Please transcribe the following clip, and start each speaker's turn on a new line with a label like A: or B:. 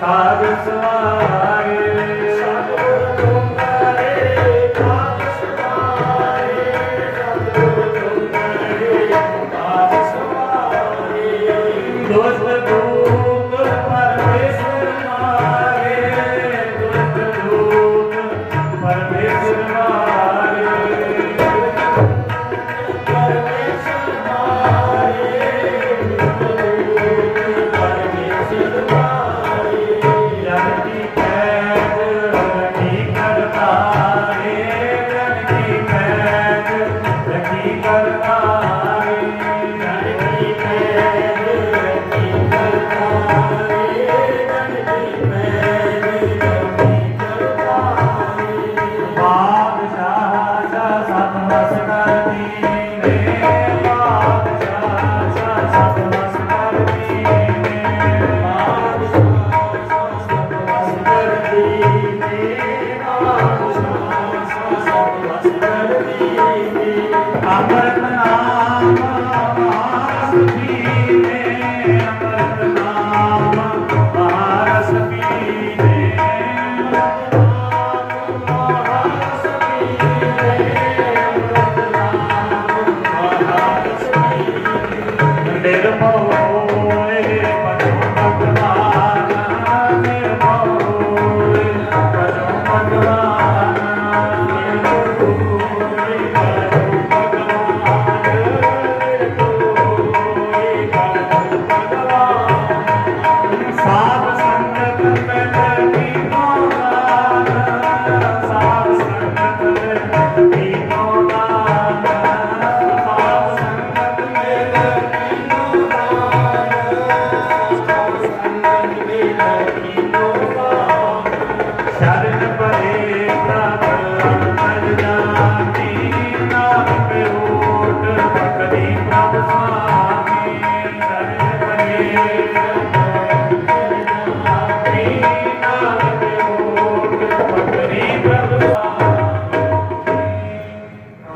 A: ਤਾਜ ਸਵਾਰੇ दास कर दी